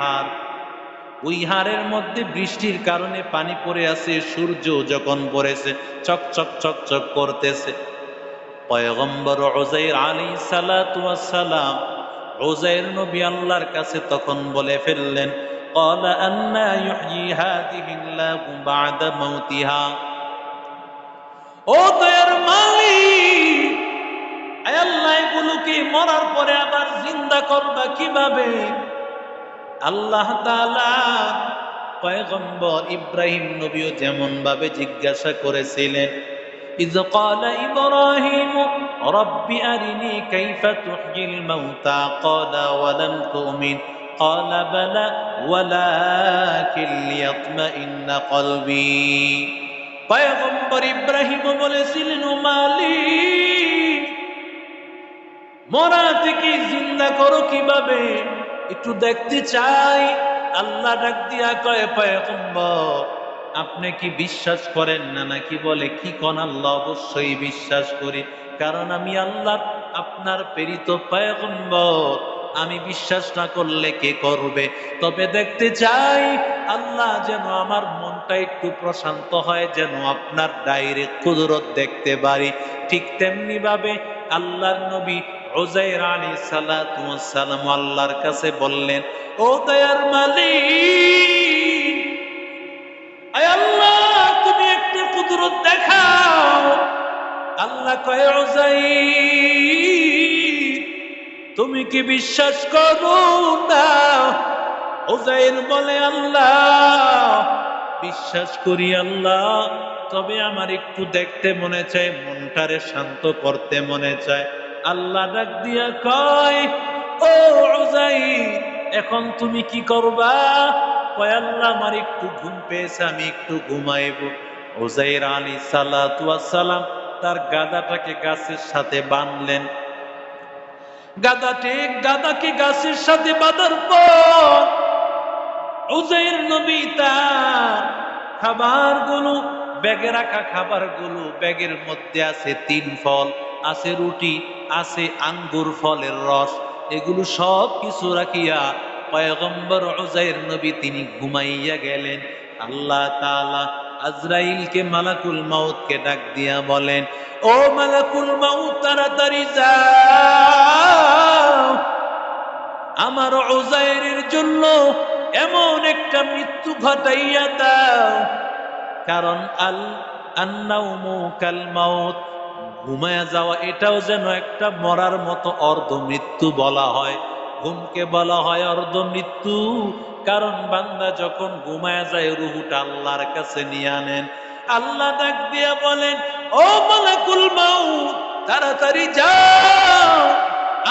হার ওই হারের মধ্যে বৃষ্টির কারণে পানি পড়ে আছে, সূর্য যখন পড়েছে, চক চক চক চক করতেছে। পয়গম্বর ওজাইর আলী সালাম ওজাইর নবী আল্লাহর কাছে তখন বলে ফেললেন ও দয়ার মালিক আল্লাহ এগুলোকে মরার পরে আবার জিন্দা করবা কীভাবে? আল্লাহ তাআলা পয়গম্বর ইব্রাহিম নবীও যেমন ভাবে জিজ্ঞাসা করেছিলেন إذ قال إبراهيم رب أرني كيف تحيي الموتى قال ولم تؤمن قال بلى ولكن ليطمئن قلبي পয়গম্বর ইব্রাহিম বলেছিলেন ও মালিক মরা থেকে জিন্দা করো কিভাবে একটু দেখতে চাই। আল্লাহ ডাক দিয়া কয়, পয়গম্বর, আপনি কি বিশ্বাস করেন না নাকি? বলে, কি কন আল্লাহ অবশ্যই বিশ্বাস করি। কারণ আমি আল্লাহ আপনার প্রেরিত পয়গম্বর। আমি বিশ্বাস না করলে কে করবে? তবে দেখতে চাই, আল্লাহ যেন আমার মনটা একটু প্রশান্ত হয়, যেন আপনার ডাইরেক্ট কুদরত দেখতে পারি। ঠিক তেমনি ভাবে আল্লাহর নবী ওজাইর আলী সালাম আল্লাহর কাছে বললেন, ও দয়ার মালিক আল্লাহ, তুমি একটু কুদরত দেখাও। আল্লাহ কয় ওজাইর তুমি কি বিশ্বাস করো না? ওজাইর বলে, আল্লাহ, বিশ্বাস করি আল্লাহ, তবে আমার একটু দেখতে মনে চায়, মনটারে শান্ত করতে মনে চায়। আল্লাহ ডাক দিয়া কয়, ও ওজাইর এখন তুমি কি করবা? কয়, আল্লাহ আমার একটু ঘুম পেয়েছে, আমি একটু ঘুমাইব। ওজাইর আলী সালাম তার গাদাটাকে গাছের সাথে বাঁধলেন। গাদাটি গাদাকে গাছের সাথে বাঁধার পর উজাইর নবী তার খাবারগুলো, ব্যাগে রাখা খাবার খাবারগুলো ব্যাগের মধ্যে আছে তিন ফল। আছে রুটি, আছে আঙ্গুর, ফলের রস, এগুলো সব কিছু রাখিয়া পয়গম্বর উজাইর নবী তিনি ঘুমাইয়া গেলেন। আল্লাহ তাআলা আজরাইলকে মালাকুল মাউতকে ডাক দিয়া বলেন, ও মালাকুল মাউত, তাড়াতাড়ি যাও। আমার ওজাইরের জন্য এমন একটা মৃত্যু ঘটাইয়া দাও। কারণ আল আন্নাউমু কাল মাউত ঘুমায়া যাওয়া, এটাও যেন একটা মরার মতো অর্ধ মৃত্যু বলা হয়। ঘুমকে বলা হয় অর্ধ মৃত্যু কারণ বান্দা যখন ঘুমায়া যায়, রুহুটা আল্লাহর কাছে নিয়ে আনেন। আল্লাহ ডাক দিয়া বলেন, ও মালাকুল মাউত, তাড়াতাড়ি যাও।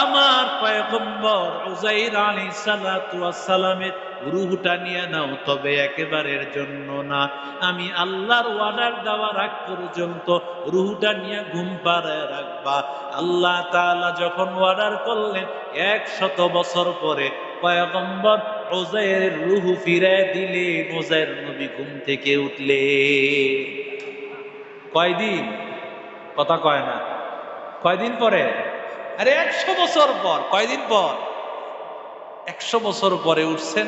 আমার পয়গম্বর উজাইর আলী সালাতু সালামের রুহটা নিয়ে নাও, তবে একেবারের জন্য না। আমি আল্লাহর ওয়ার্ডার দেওয়ার আগ পর্যন্ত রুহটা নিয়ে ঘুম পাড়ায় রাখবা। আল্লাহ তাআলা যখন ওয়ার্ডার করলেন, এক শত বছর পরে পয়গম্বর ওজাইরের রুহু ফিরে দিলে ওজাইর নবী ঘুম থেকে উঠলে। কয়দিন? কথা কয় না। কয়দিন পরে? আরে একশো বছর পর, কয়দিন পর? একশো বছর পরে উঠছেন,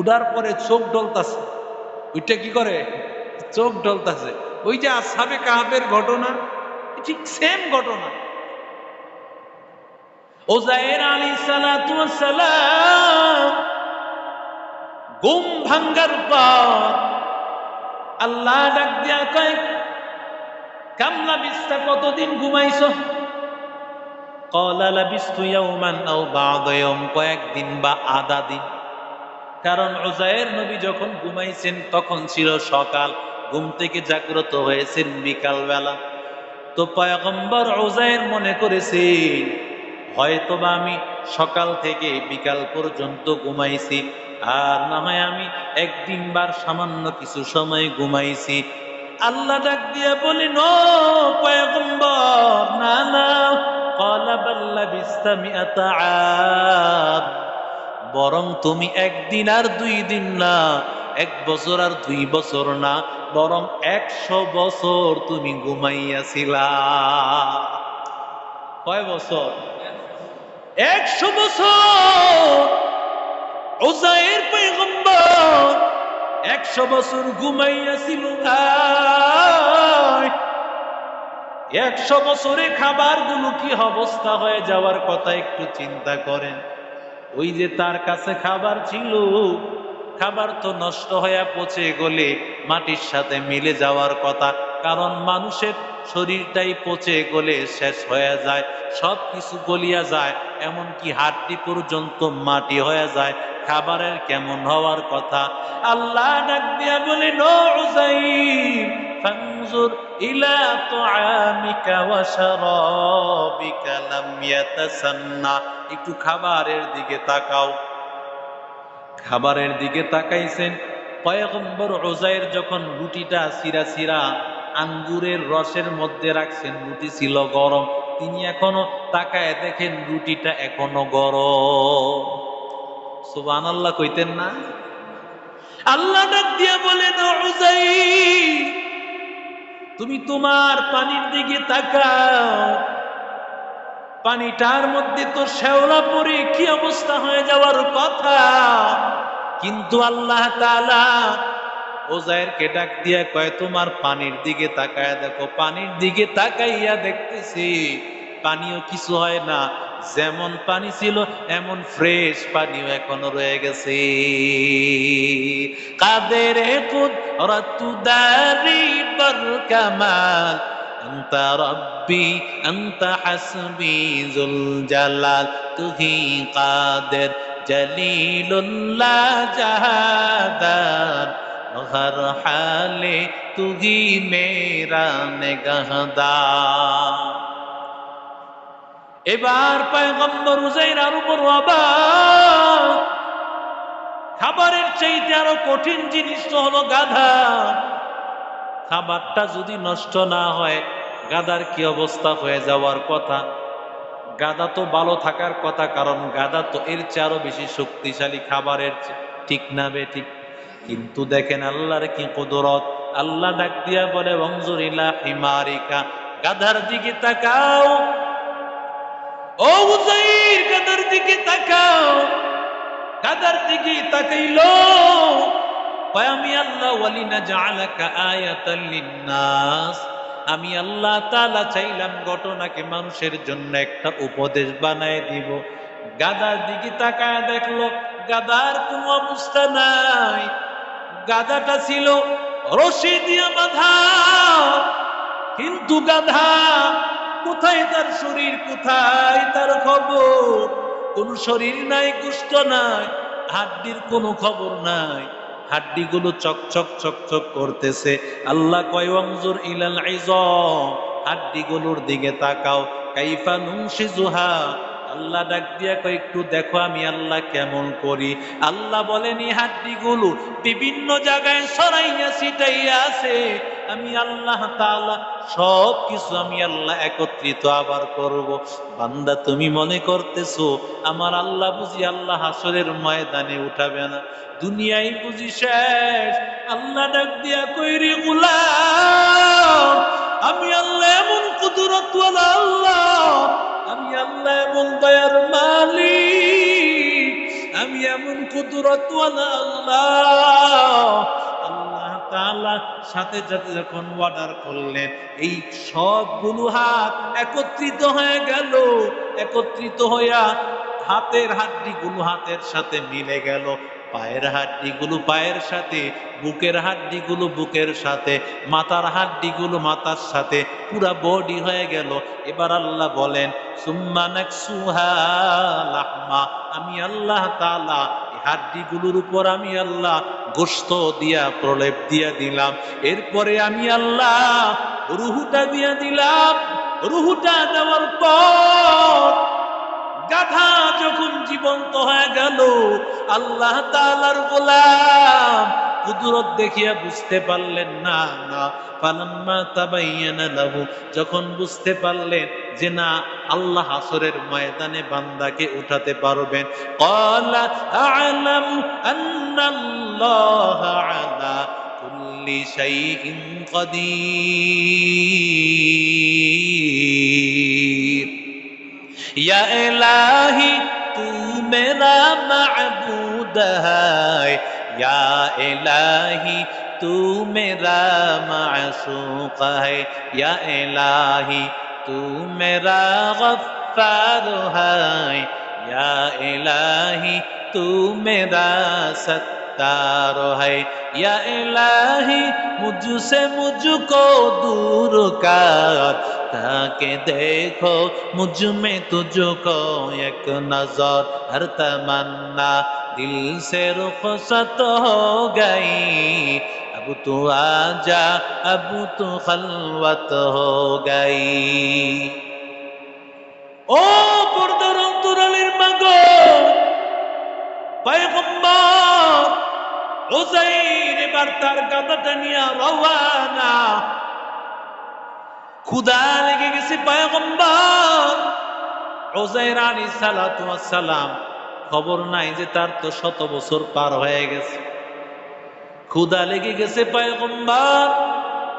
উঠার পরে চোখ ডলতাছে। ওইটা কি করে? চোখ ডলতাছে। ওই যে আসাবে কাহাবের ঘটনা? ঠিক সেম ঘটনা। ওজায়ের আলী সালাম ঘুম ভাঙ্গার পর আল্লাহ ডাক দিয়া কয়, কামলা বিস্তা কতদিন ঘুমাইছো? কয়েকদিন বা আধা দিন। কারণ ওজায়ের নবী যখন ঘুমাইছেন, তখন ছিল সকাল, ঘুম থেকে জাগ্রত হয়েছেন বিকাল বেলা তো পয়গম্বর ওজায়ের মনে করেছেন, হয়তোবা আমি সকাল থেকে বিকাল পর্যন্ত ঘুমাইছি, আর না হয় আমি একদিন বার সামান্য কিছু সময় ঘুমাইছি আল্লাহ ডাক দিয়ে বলি, নো পয়গম্বর, না না। বরং তুমি একদিন আর দুই দিন না, এক বছর আর দুই বছর না, বরং একশো বছর তুমি ঘুমাইয়াছিলা। কয় বছর? একশো বছর। ওজাইর পেগম্বর একশো বছর ঘুমাইয়াছিল একশো বছরে খাবারগুলো কি অবস্থা হয়ে যাওয়ার কথা একটু চিন্তা করেন। ওই যে তার কাছে খাবার ছিল, খাবার তো নষ্ট হয়ে পচে গলে মাটির সাথে মিলে যাওয়ার কথা। কারণ মানুষের শরীরটাই পচে গলে শেষ হয়ে যায় সব কিছু গলিয়া যায়, এমনকি হাড্ডি পর্যন্ত মাটি হয়ে যায়। খাবারের কেমন হওয়ার কথা? আল্লাহ ডাক দিয়া বলে ফানজুর ইলা তুআমিকা ওয়া শারাবিকা লাম একটু খাবারের দিকে তাকাও। খাবারের দিকে তাকাইছেন, পয়গম্বর ওজাইর যখন রুটিটা সিরা সিরা আঙ্গুরের রসের মধ্যে রাখছেন, রুটি ছিল গরম। তিনি এখনও তাকায় দেখেন রুটিটা এখনও গরম। সুবান আল্লাহ কইতেন না? আল্লাহ ডাক দিয়া বলেন তুমি তোমার পানির দিকে তাকাও। পানিটার মধ্যে তো শ্যাওলা পরে কি অবস্থা হয়ে যাওয়ার কথা। কিন্তু আল্লাহ তাআলা ওজায়েরকে ডাক দিয়া কয় তোমার পানির দিকে তাকায় দেখো পানির দিকে তাকাইয়া দেখতেছি পানিও কিছু হয় না যেমন পানি ছিল এমন ফ্রেশ পানিও এখনো রয়ে গেছে কাদের কুদরতুদারি বর কামাল أنت ربي أنت حسبي ذو الجلال تهي قادر جليل الله جهادار হর হালে তুহি মেরা নেগহদা এবার পয়গম্বর উজাইরার উপর অবাক খাবারের চাইতে আরও কঠিন জিনিস তো হলো গাধা খাবারটা যদি নষ্ট না হয় গাদার কি অবস্থা হয়ে যাওয়ার কথা? গাদা তো ভালো থাকার কথা, কারণ গাদা তো এর চেয়ে আরও বেশি শক্তিশালী, খাবারের ঠিক না বে ঠিক কিন্তু দেখেন আল্লাহর কি কুদরত? আল্লাহ ডাক দিয়া বলে বংজুরিলা হিমারিকা, গাধার দিকে তাকাও। ও উজাইর, গাধার দিকে তাকাও। গাধার দিকে তাকাইলো। আমি আল্লাহ, ওয়ালিনা জাআলাকা আয়াতাল লিন্নাস। আমি আল্লাহ তাআলা চাইলাম ঘটনাকে মানুষের জন্য একটা উপদেশ বানায় দিব। গাদার দিকে তাকায় দেখল গাদার কোনো অবস্থা নাই। গাদাটা ছিল রশি দিয়ে বাঁধা। কিন্তু গাধা, কোথায় তার শরীর, কোথায় তার খবর? কোন শরীর নাই, কুষ্ঠ নাই, হাড্ডির কোনো খবর নাই। হাড্ডিগুলো চকচক চকচক করতেছে। আল্লাহ কয় অংজুর ইলাল আইজম হাড্ডিগুলোর দিকে তাকাও। কাইফা নুনশিজুহা আল্লাহ ডাক দিয়া কয়, একটু দেখো আমি আল্লাহ কেমন করি? আল্লাহ বলেন, এই হাড্ডিগুলো বিভিন্ন জায়গায় সরাইয়া ছিটাইয়া আছে। আমি আল্লাহ তাআলা সব কিছু আমি আল্লাহ একত্রিত আবার করব। বান্দা, তুমি মনে করতেছো আমার আল্লাহ বুঝি আল্লাহ হাসরের ময়দানে উঠাবে না। দুনিয়ায় বুঝি শেষ। আল্লাহ ডাক দিয়া কইরি গুলাম, আমি আল্লাহ এমন কুদরতওয়ালা আল্লাহ আল্লাহ এমন দয়ার মালিক। আমি এমন কুদরতওয়ালা আল্লাহ। তাআলা সাথে সাথে যখন অর্ডার করলেন, এই সবগুলো হাত একত্রিত হয়ে গেল। একত্রিত হইয়া হাতের হাড্ডিগুলো হাতের সাথে মিলে গেল। পায়ের হাড্ডিগুলো পায়ের সাথে, বুকের হাড্ডিগুলো বুকের সাথে, মাথার হাড্ডিগুলো মাথার সাথে, পুরা বডি হয়ে গেল। এবার আল্লাহ বলেন, সুম্মা নাকসুহা লাহমা। আমি আল্লাহ এই হাড্ডিগুলোর উপর আমি আল্লাহ গোস্ত দিয়া, প্রলেপ দিয়া দিলাম। এরপরে আমি আল্লাহ রুহুটা দিয়া দিলাম। রুহুটা দেওয়ার পর গাধা যখন জীবন্ত হয়ে গেল, আল্লাহ তাআলার গোলাম কুদরত দেখিয়া বুঝতে পারলেন না না, ফালাম্মা তাবাইয়ানা যখন বুঝতে পারলেন যে না, আল্লাহ হাসরের ময়দানে বান্দাকে উঠাতে পারবেন। ক্বালা আ'লামু আন্নাল্লাহা আলা কুল্লি শাইইন কাদির। या इलाही तू मेरा माबूद है या इलाही तू मेरा मासूक है या इलाही तू मेरा गफ्फार है या इलाही तू मेरा सत्तार है या इलाही मुझसे मुझको दूर कर ताकि देखो मुझ में तुझको एक नजर हर तमन्ना दिल से रुखसत हो गई अब तू आजा अब तू खलवत हो गई ও পর্দার অন্তরালের মাগো পয়গম্বর ওজাইর এবার তার গাদাটা নিয়ে রওয়ানা ক্ষুদা লেগে গেছে সালাম খবর নাই যে তার তো শত বছর পার হয়ে গেছে। ক্ষুদা লেগে গেছে পয়গম্বর,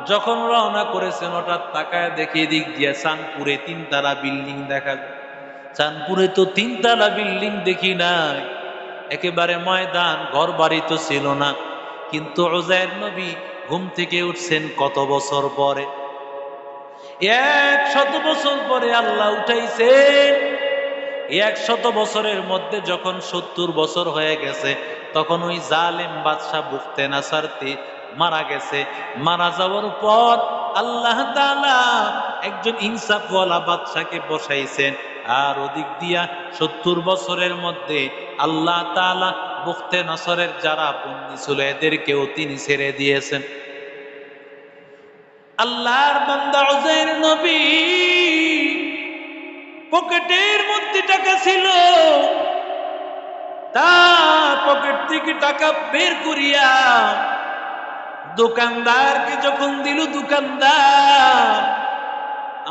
যখন রওনা করেছেন, হঠাৎ তাকায় দেখে দিক দিয়ে চাঁদপুরে তিনতলা বিল্ডিং দেখা যায়। তো তিনতলা বিল্ডিং দেখি নাই। একেবারে ময়দান ঘর বাড়ি তো ছিল না। কিন্তু ওজায়ের নবী ঘুম থেকে উঠছেন কত বছর পরে। এক শত বছর পরে আল্লাহ উঠাইছেন। এক শত বছরের মধ্যে যখন সত্তর বছর হয়ে গেছে, তখন ওই জালেম বাদশাহ বুঝতে না সারতে মারা গেছে। মারা যাওয়ার পর আল্লাহ তাআলা একজন ইনসাফওয়ালা বাদশাকে বসাইছেন। আর ওদিক দিয়া সত্তর বছরের মধ্যে আল্লাহ তাআলা বুখতে নসরের যারা বন্দি ছিল, এদেরকেও তিনি ছেড়ে দিয়েছেন। আল্লাহর বান্দা উজাইর নবী পকেটের মধ্যে টাকা ছিল। তার পকেট থেকে টাকা বের করিয়া দোকানদারকে যখন দিল, দোকানদার,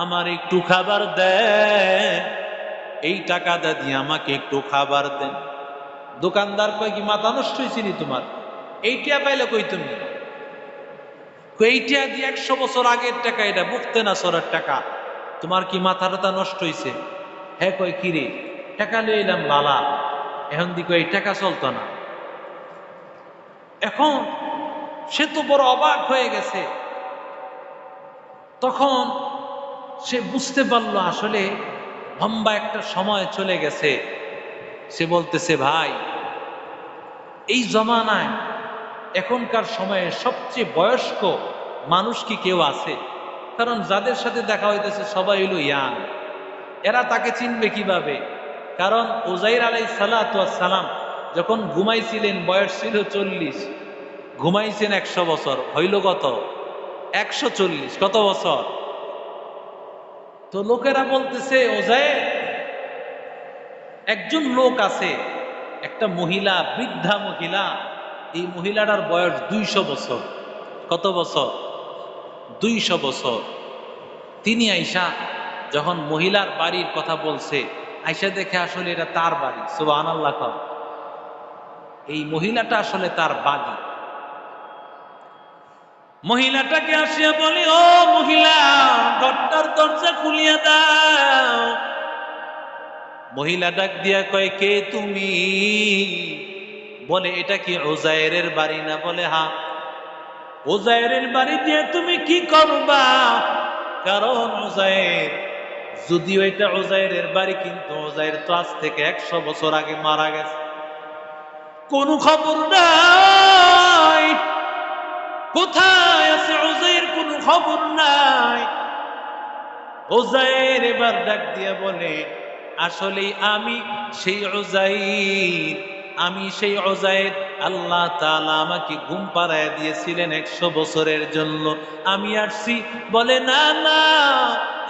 আমার একটু খাবার দেন এই টাকাটা দিয়ে আমাকে একটু খাবার দেন দোকানদার কয়, কি মাথা নষ্ট হয়েছিনি তোমার? এইটা পাইলে কই তুমি? এইটা দিয়ে একশো বছর আগের টাকা, এটা বুঝতে না সরার টাকা? তোমার কি মাথা টাথা নষ্ট হয়েছে হ্যাঁ কয় কিরে টাকা লিয়ে এলাম লালা। এখন দিকে এই টাকা চলতো না। এখন সে তো বড় অবাক হয়ে গেছে। তখন সে বুঝতে পারল আসলে লম্বা একটা সময় চলে গেছে। সে বলতেছে, ভাই, এই জমানায় এখনকার সময়ে সবচেয়ে বয়স্ক মানুষ কি কেউ আছে? কারণ যাদের সাথে দেখা হইতেছে সবাই হইল ইয়াং। এরা তাকে চিনবে কীভাবে? কারণ ওজাইর আলাই সালাম যখন ঘুমাইছিলেন, বয়স ছিল চল্লিশ। ঘুমাইছেন একশো বছর, হইল কত? একশো চল্লিশ, কত বছর? তো লোকেরা বলতেছে ওজায় একজন লোক আছে, একটা মহিলা, বৃদ্ধা মহিলা। এই মহিলাটার বয়স দুইশো বছর। কত বছর? দুইশো বছর। তিনি আইসা যখন মহিলার বাড়ির কথা বলছে, আইসা দেখে আসলে এটা তার বাড়ি সুবাহ আল্লাহ এই মহিলাটা আসলে তার বাড়ি মহিলাটাকে আসিয়া বলি, ও মহিলা, ঘরটার দরজা খুলিয়া দাও। মহিলা ডাক দিয়া কয়, কে তুমি? বলে, এটা কি ওজায়ের বাড়ি না? বলে হা ওজায়ের বাড়ি দিয়ে তুমি কি করবা? কারণ ওজায়ের যদিও এটা ওজায়ের বাড়ি, কিন্তু ওজায়ের তো আজ থেকে একশো বছর আগে মারা গেছে। কোনো খবর নাই। কোথায় আছে ওজাইর কোনো খবর নাই। ওজায়ের এবার ডাক দিয়ে বলে আসলে আমি সেই ওজাইর আমি সেই ওজাইর আল্লাহ তালা আমাকে ঘুম পাড়ায় দিয়েছিলেন একশো বছরের জন্য। আমি আসছি, বলে, না না,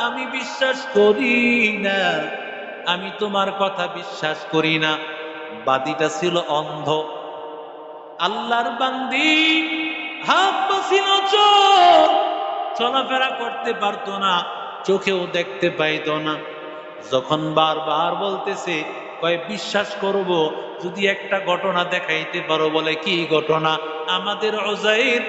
আমি বিশ্বাস করি না। আমি তোমার কথা বিশ্বাস করি না। বাদিটা ছিল অন্ধ। আল্লাহর বান্দি হাত পাছিল চোখ। চলাফেরা করতে পারতো না, চোখেও দেখতে পাইতো না। যখন বারবার বলতেছে কয়, বিশ্বাস করব, যদি একটা ঘটনা দেখাইতে পারো, বলে, কি ঘটনা? আমাদের অজাইর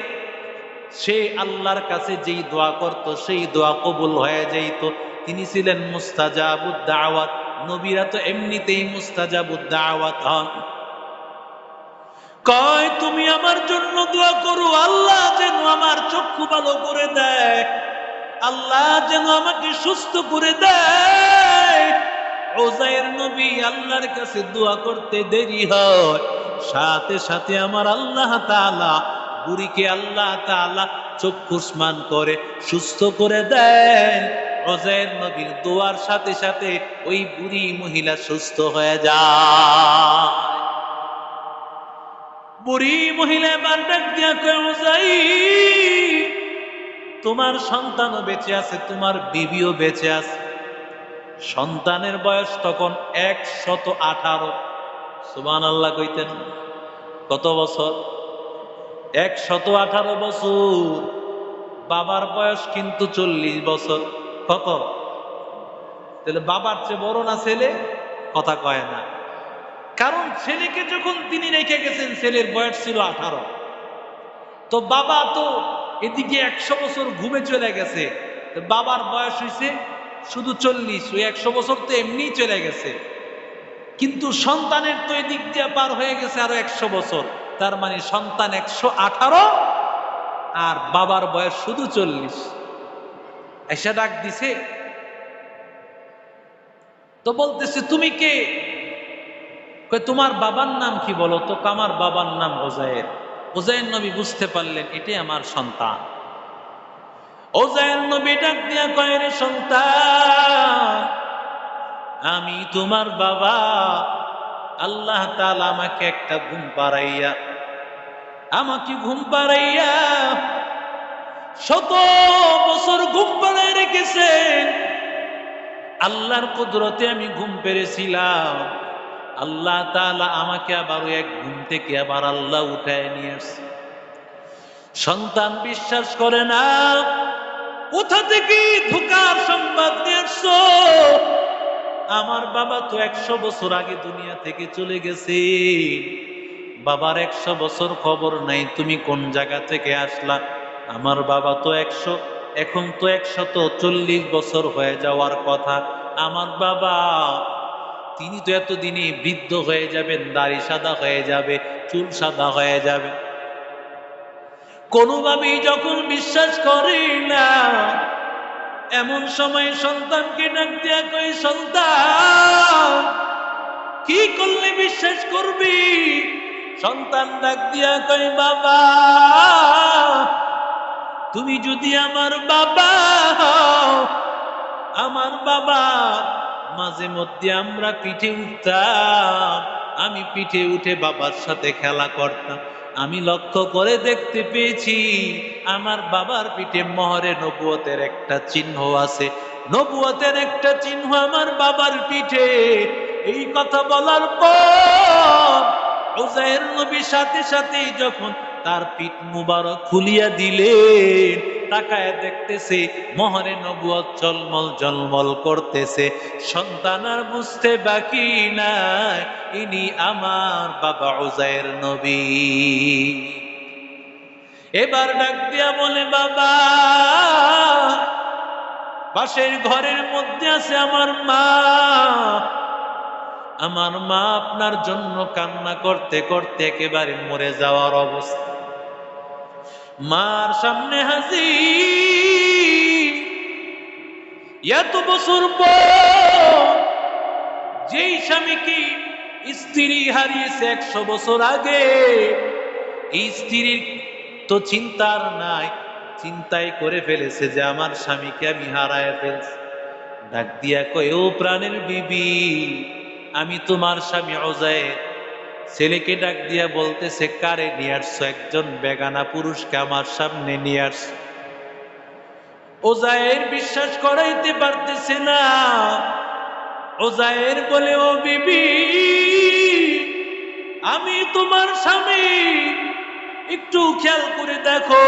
সে আল্লাহর কাছে যেই দোয়া করত, সেই দোয়া কবুল হয়ে যাইত। তিনি ছিলেন মুস্তাজাবুদ দাওয়াত। নবীরা তো এমনিতেই মুস্তাজাবুদ দাওয়াত হন। কয়, তুমি আমার জন্য দোয়া করো, আল্লাহ যেন আমার চক্ষু ভালো করে দেয়। আল্লাহ যেন আমাকে সুস্থ করে দেয়। ওজাইর নবী আল্লাহর কাছে দোয়া করতে দেরি হয়। সাথে সাথে আমার আল্লাহ তাআলা বুড়িকে আল্লাহ তাআলা চক্ষুষ্মান করে সুস্থ করে দেন। ওজাইর নবীর দোয়ার সাথে সাথে ওই বুড়ি মহিলা সুস্থ হয়ে যায়। বুড়ি মহিলা এবার ডাক দিয়া কয় ওজাই তোমার সন্তানও বেঁচে আছে, তোমার বিবিও বেঁচে আছে। সন্তানের বয়স তখন একশত আঠারো। সুবান আল্লাহ কইতেন, কত বছর? একশত আঠারো বছর। বাবার বয়স কিন্তু চল্লিশ বছর। কত? তাহলে বাবার চেয়ে বড় না ছেলে? কথা কয় না। কারণ ছেলেকে যখন তিনি রেখে গেছেন, ছেলের বয়স ছিল আঠারো। তো বাবা তো এদিকে একশো বছর ঘুমে চলে গেছে। বাবার বয়স হয়েছে শুধু চল্লিশ, ওই একশো বছর তো এমনিই চলে গেছে। কিন্তু সন্তানের তো এদিক দিয়ে পার হয়ে গেছে আরও একশো বছর। তার মানে সন্তান একশো আঠারো, আর বাবার বয়স শুধু চল্লিশ। এসে ডাক দিছে, তো বলতেছে, তুমি কে? তোমার বাবার নাম কি বলো? তো আমার বাবার নাম ওজায়ের। ওজায়ের নবী বুঝতে পারলেন, এটাই আমার সন্তান। ওজায়ের নবী ডাক দিয়া কয়, রে সন্তান, আমি তোমার বাবা। আল্লাহ তাআলা আমাকে একটা ঘুম পাড়াইয়া, আমাকে ঘুম পাড়াইয়া শত বছর ঘুম পাড়াই রেখেছেন। আল্লাহর কুদরতে আমি ঘুম পেরেছিলাম আল্লাহ তাআলা আমাকে আবার এক ঘুম থেকে আবার আল্লাহ উঠায় নিয়ে আসছে। সন্তান বিশ্বাস করে না কোথা থেকে ধোকার সংবাদ আসছো আমার বাবা তো একশো বছর আগে দুনিয়া থেকে চলে গেছে। বাবার একশো বছর খবর নাই, তুমি কোন জায়গা থেকে আসলা? আমার বাবা তো একশো, এখন তো একশত চল্লিশ বছর হয়ে যাওয়ার কথা। আমার বাবা, তিনি তো এতদিনে বৃদ্ধ হয়ে যাবেন, দাড়ি সাদা হয়ে যাবে, চুল সাদা হয়ে যাবে। কোনোভাবেই যখন বিশ্বাস করে না, এমন সময় সন্তানকে ডাক দিয়া কই সন্তান, কি করলে বিশ্বাস করবি? সন্তান ডাক দিয়া কই বাবা, তুমি যদি আমার বাবা আমার বাবা, মাঝে মধ্যে আমরা পিঠে উঠতাম, আমি পিঠে উঠে বাবার সাথে খেলা করতাম। আমি লক্ষ্য করে দেখতে পেয়েছি, আমার বাবার পিঠে মহরে নবুয়তের একটা চিহ্ন আছে। নবুয়তের একটা চিহ্ন আমার বাবার পিঠে। এই কথা বলার পর ওজায়ের নবী সাথে সাথে যখন তার পিঠ মুবারক খুলিয়া দিলেন তাকায় দেখতেছে, মহরে নবুয়ত জলমল জলমল করতেছে। সন্তান আর বুঝতে বাকি নাই, ইনি আমার বাবা উজায়ের নবী। এবার ডাক দিয়া বলে, বাবা, পাশের ঘরের মধ্যে আছে আমার মা। আমার মা আপনার জন্য কান্না করতে করতে একেবারে মরে যাওয়ার অবস্থা। মার সামনে হাসি এত বছর পর যেই স্বামীকে স্ত্রী হারিয়েছে একশো বছর আগে স্ত্রীর তো চিন্তার নাই, চিন্তাই করে ফেলেছে যে আমার স্বামীকে আমি হারায় ফেলছি। ডাক দিয়া কয়, ও প্রাণের বিবি, আমি তোমার স্বামী অজয় ছেলেকে ডাক দিয়া বলতেছে, কারে নিয়ে আসছো? একজন বেগানা পুরুষকে আমার সামনে নিয়ে আসছো? ওজায়ের বিশ্বাস করাইতে পারতেছে না। ওজায়ের বলে, ও বিবি, আমি তোমার স্বামী। একটু খেয়াল করে দেখো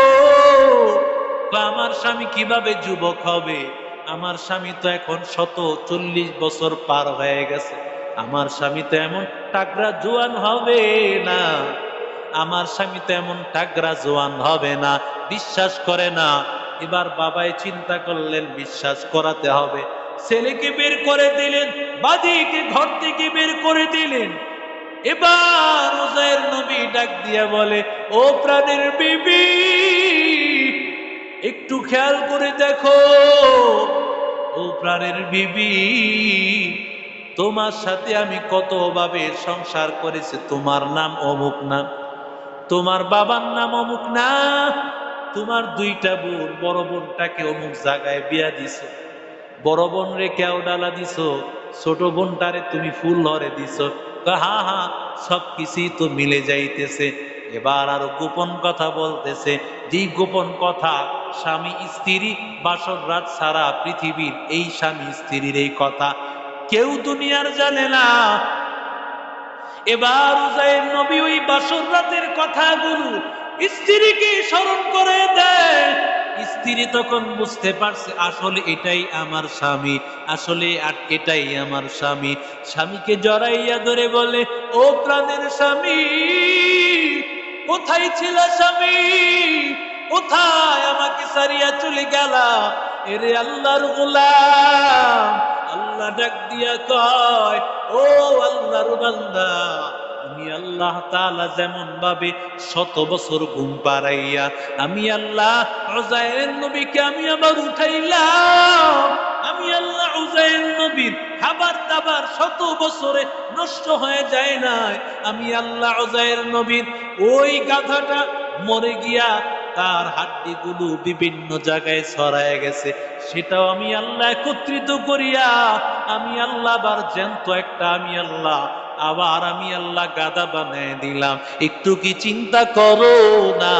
আমার স্বামী কীভাবে যুবক হবে? আমার স্বামী তো এখন শত চল্লিশ বছর পার হয়ে গেছে। আমার স্বামী তো এমন টাকরা জোয়ান হবে না। আমার স্বামী তো এমন টাকরা জোয়ান হবে না, বিশ্বাস করে না। এবার বাবাই চিন্তা করলেন, বিশ্বাস করাতে হবে। ছেলেকে বের করে দিলেন, বাদিকে ঘর থেকে বের করে দিলেন। এবার উজাইর নবী ডাক দিয়া বলে, ও প্রাণের বিবি, একটু খেয়াল করে দেখো। ও প্রাণের বিবি তোমার সাথে আমি কতভাবে সংসার করেছি? তোমার নাম অমুক না? তোমার বাবার নাম অমুক না? তোমার দুইটা বোন, বড় বোনটাকে অমুক জায়গায় বিয়া দিছ। বড় বোন রে কেউ ডালা দিছ? ছোট বোনটারে তুমি ফুল হরে দিছ। হা হা, সব কিছুই তো মিলে যাইতেছে। এবার আরও গোপন কথা বলতেছে যে গোপন কথা স্বামী স্ত্রী বাসর রাত সারা পৃথিবীর এই স্বামী স্ত্রীর এই কথা কেউ দুনিয়ার জানে না। এবার উজাইর নবী ওই বাসর রাতের কথাগুলো স্ত্রীকে স্মরণ করে দেয়। স্ত্রী তখন বুঝতে পারছে, আসলে এটাই আমার স্বামী, আসলে এটাই আমার স্বামী। স্বামীকে জড়াইয়া ধরে বলে, ও প্রাণের স্বামী, কোথায় ছিল স্বামী? কোথায় আমাকে সারিয়া চলে গেলা? এরে আল্লাহর গোলাম আল্লাহ ডাক দিয়া কয়, ও আল্লাহর বান্দা, আমি আল্লাহ তাআলা যেমন ভাবে শত বছর ঘুম পাড়াইয়া, আমি আল্লাহ উজাইর নবীকে আমি আবার উঠাইলাম। আমি আল্লাহ উজাইর নবীর খাবার দাবার শত বছরে নষ্ট হয়ে যায় নাই। আমি আল্লাহ উজাইর নবীর ওই গাধাটা মরে গিয়া তার হাড্ডিগুলো বিভিন্ন জায়গায় ছড়ায় গেছে। সেটাও আমি আল্লাহ একত্রিত করিয়া, আমি আল্লাহ আবার জ্যান্ত একটা আমি আল্লাহ, আবার আমি আল্লাহ গাদা বানায় দিলাম। একটু কি চিন্তা করো না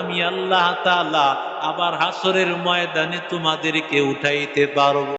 আমি আল্লাহ তাআলা আবার হাসরের ময়দানে তোমাদেরকে উঠাইতে পারব।